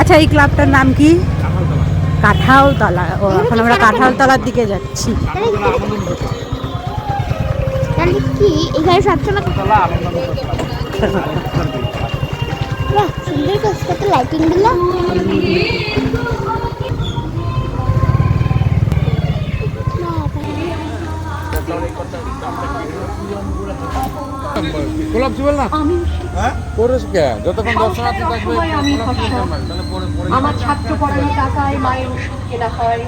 আচ্ছা এই ক্লাবটার নাম কি? কাঁঠালতলা। ও এখন আমরা কাঁঠালতলার দিকে যাচ্ছি। কি এখানে সবসময় সুন্দর কত লাইটিংগুলো গোলাপ জুবেল না? করিস কে? যতক্ষণ দর্শনার্থী থাকবে গোলাপ তাহলে পরে পরে আমার ছাত্র পড়ানো টাকায় মায়ের ওষুধ কেনা হয়।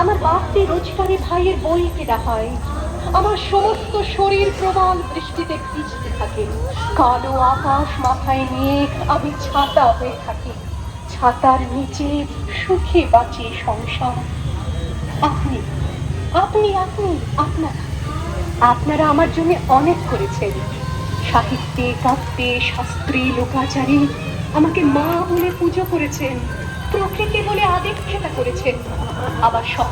আমার বাপকে রোজগারে ভাইয়ের বই কেনা হয়। আমার সমস্ত শরীর প্রবল দৃষ্টিতে ভিজতে থাকে। কালো আকাশ মাথায় নিয়ে আমি ছাতা হয়ে থাকি। ছাতার নিচে সুখে বাঁচি সংসার। আপনি আপনি আপনি, আপনারা। আপনারা আমার জন্য অনেক করেছেন। সাহিত্যে, কাব্যে, শাস্ত্রে, লোকাচারে আমাকে মা বলে পুজো করেছেন, প্রকৃতি বলে আদিক্ষেতা করেছেন। আবার সব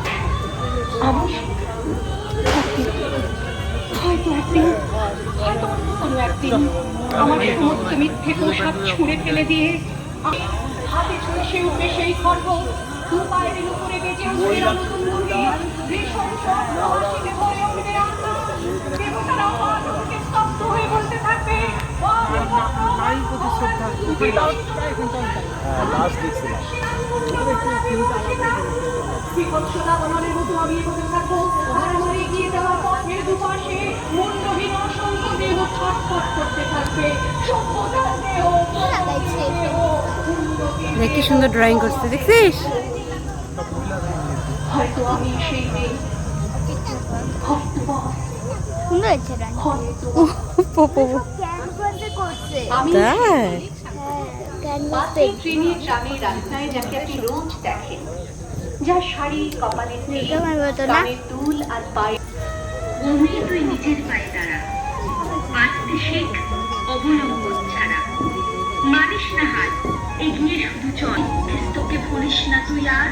হয়তো একদিন, হয়তো কোনো একদিন আমার সমস্ত মিথ্যে পোশাক ছুঁড়ে ফেলে দিয়ে হাতে ছুঁড়ে সে উঠবে সেই খর্ব দু পায়ের উপরে বেজে উঠবে নতুন মন্দির ভীষণ স্বপ্ন হাসিতে ভরে উঠবে আকাশ দেবতারা মানবকে স্তব্ধ বলতে থাকবে বিপৎসতা বলনের মতো আমি এগোতে থাকব আর আমার এগিয়ে যাওয়ার পথের দুপাশে মুন্ডহীন অসংখ্য দেহ ছটফট করতে থাকবে সভ্যতার দেহ লাগাইছে কি সুন্দর ড্রয়িং করছে দেখছিস হয়তো আমি সেই মেয়ে সুন্দর হয়েছে রানী হয়তো ক্যানভাসে করছে আমি তাই ক্যানভাসে ট্রামে রাস্তায় যাকে আপনি রোজ দেখেন যা শাড়ি কপালে তেল, তোমার মতো না? কানের দুল আর পায়ে অমনি তুই নিজের পায়ে দাঁড়া বাঁচতে শেখ অবলম্বন ছাড়া মানিস না হাত এগিয়ে শুধু চল তোকে ভুলিস না তুই আর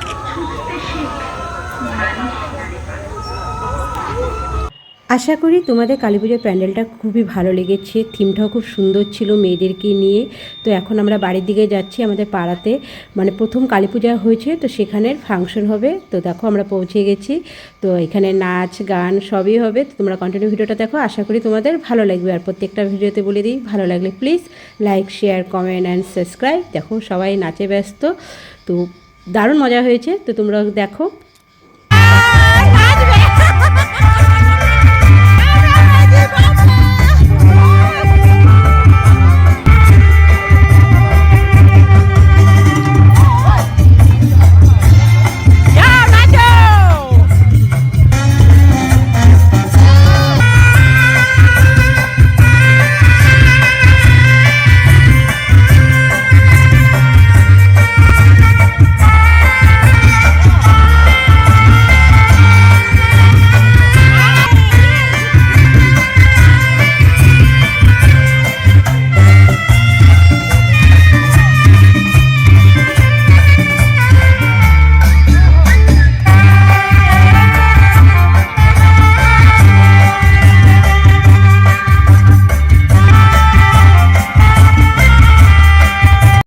আশা করি তোমাদের কালী পুজোর প্যান্ডেলটা খুবই ভালো লেগেছে, থিমটাও খুব সুন্দর ছিল মেয়েদেরকে নিয়ে। তো এখন আমরা বাড়ির দিকে যাচ্ছি আমাদের পাড়াতে। মানে প্রথম কালী পূজা হয়েছে, তো সেখানের ফাংশন হবে। তো দেখো আমরা পৌঁছে গেছি। তো এখানে নাচ, গান সবই হবে। তো তোমরা কন্টিনিউ ভিডিওটা দেখো। আশা করি তোমাদের ভালো লাগবে। আর প্রত্যেকটা ভিডিওতে বলে দিই, ভালো লাগলে please like share comment and subscribe দেখো সবাই নাচে ব্যস্ত। তো দারুণ মজা হয়েছে। তো তোমরা দেখো।